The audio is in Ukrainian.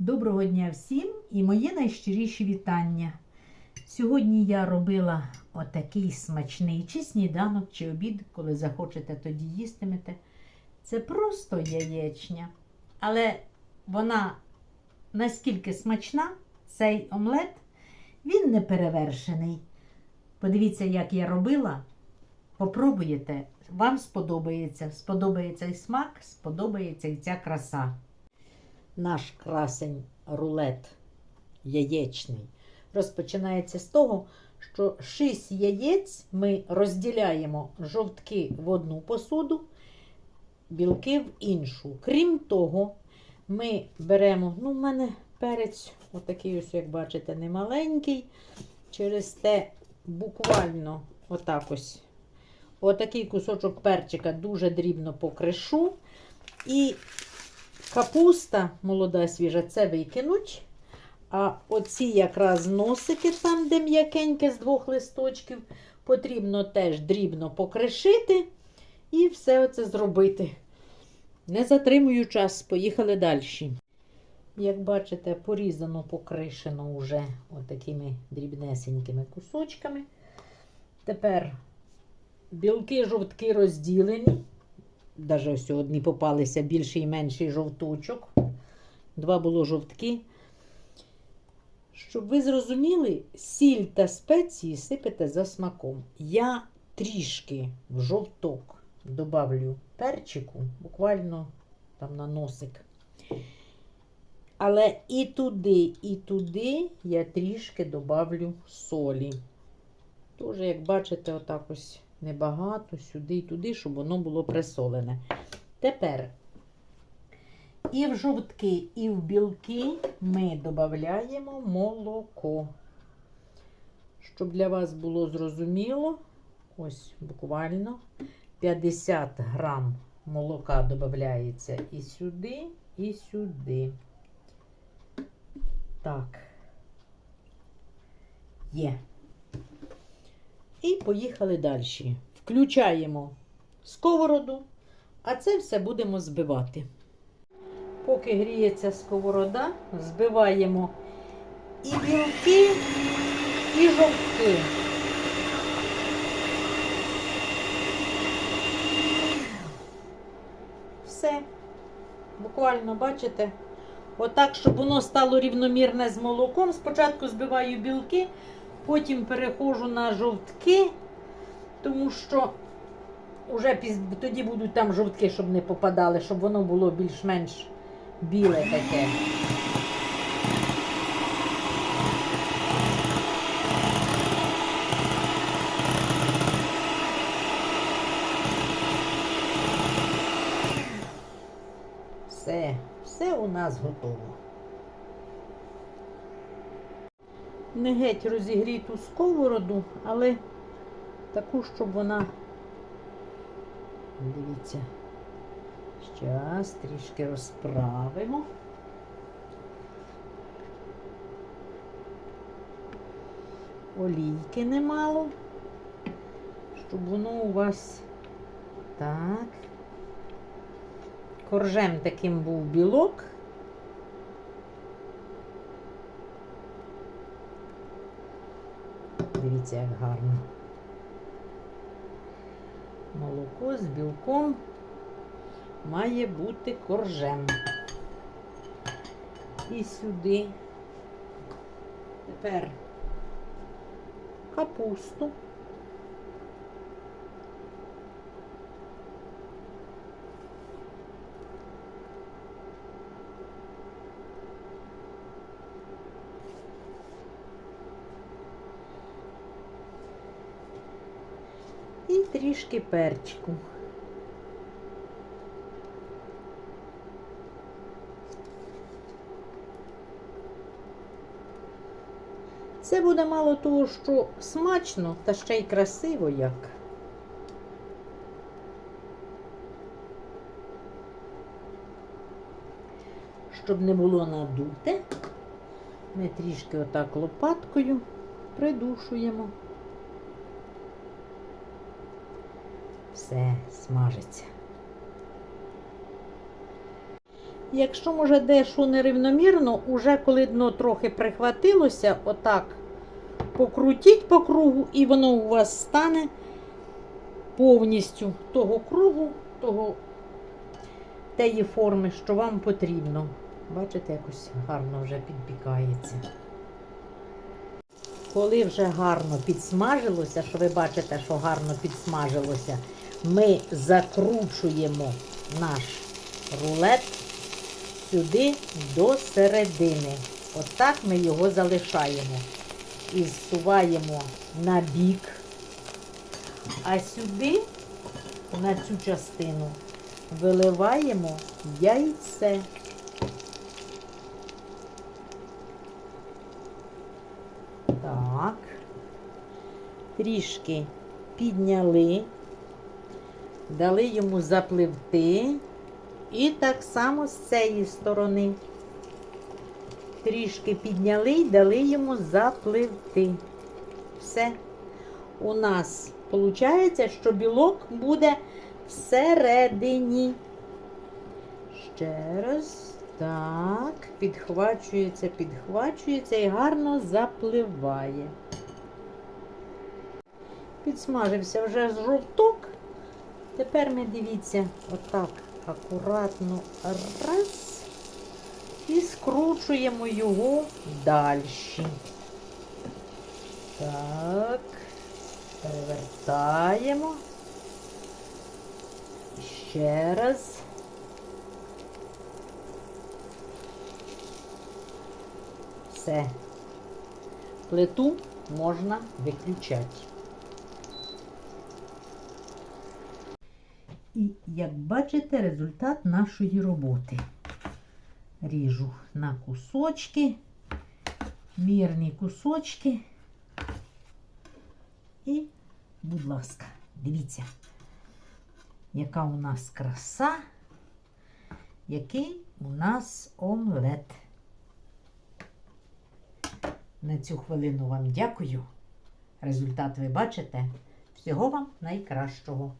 Доброго дня всім і мої найщиріші вітання. Сьогодні я робила отакий смачний чи сніданок, чи обід, коли захочете, тоді їстимете. Це просто яєчня. Але вона наскільки смачна, цей омлет, він не перевершений. Подивіться, як я робила. Попробуєте, вам сподобається. Сподобається і смак, сподобається і ця краса наш красень рулет яєчний розпочинається з того, що 6 яєць ми розділяємо жовтки в одну посуду, білки в іншу. Крім того, ми беремо, ну, в мене перець, отакий ось, як бачите, немаленький. Через те буквально отак ось. Отакий кусочок перчика дуже дрібно покришу. І Капуста молода свіжа, це викинуть. А оці якраз носики, там, де м'якеньке з двох листочків, потрібно теж дрібно покришити і все оце зробити. Не затримую час, поїхали далі. Як бачите, порізано, покришено вже отакими дрібнесенькими кусочками. Тепер білки жовтки розділені. Даже ось одні попалися більший і менший жовточок. Два було жовтки. Щоб ви зрозуміли, сіль та спеції сипете за смаком. Я трішки в жовток добавлю перчику, буквально там на носик. Але і туди, і туди я трішки добавлю солі. Тож, як бачите, отак ось небагато, сюди і туди, щоб воно було присолене. Тепер і в жовтки, і в білки ми додаємо молоко. Щоб для вас було зрозуміло, ось буквально 50 грам молока додається і сюди, і сюди. Так, є. І поїхали далі. Включаємо сковороду, а це все будемо збивати. Поки гріється сковорода, збиваємо і білки, і жовтки. Все. Буквально, бачите? Отак, щоб воно стало рівномірне з молоком. Спочатку збиваю білки, Потім переходжу на жовтки, тому що вже піз... тоді будуть там жовтки, щоб не попадали, щоб воно було більш-менш біле таке. Все, все у нас готово. Не геть розігріту сковороду, але таку, щоб вона, дивіться, зараз трішки розправимо. Олійки немало, щоб воно у вас так. Коржем таким був білок. Дивіться, як гарно. Молоко з білком має бути коржем. І сюди. Тепер капусту. і трішки перчику. Це буде мало того, що смачно, та ще й красиво як. Щоб не було надуте, ми трішки отак лопаткою придушуємо. Все смажиться. Якщо може дещо нерівномірно, уже коли дно трохи прихватилося, отак покрутіть по кругу, і воно у вас стане повністю того кругу, того тієї форми, що вам потрібно. Бачите, якось гарно вже підпікається. Коли вже гарно підсмажилося, що ви бачите, що гарно підсмажилося, ми закручуємо наш рулет сюди до середини. Отак ми його залишаємо. І зсуваємо на бік, а сюди, на цю частину, виливаємо яйце. Так. Трішки підняли, дали йому запливти. І так само з цієї сторони. Трішки підняли і дали йому запливти. Все. У нас виходить, що білок буде всередині. Ще раз. Так, підхвачується, підхвачується і гарно запливає. Підсмажився вже жовток. Тепер ми дивіться, отак акуратно раз і скручуємо його далі. Так, перевертаємо. Ще раз. Все. Плиту можна виключати. І, як бачите, результат нашої роботи. Ріжу на кусочки, мірні кусочки. І, будь ласка, дивіться, яка у нас краса, який у нас омлет. На цю хвилину вам дякую. Результат ви бачите. Всього вам найкращого.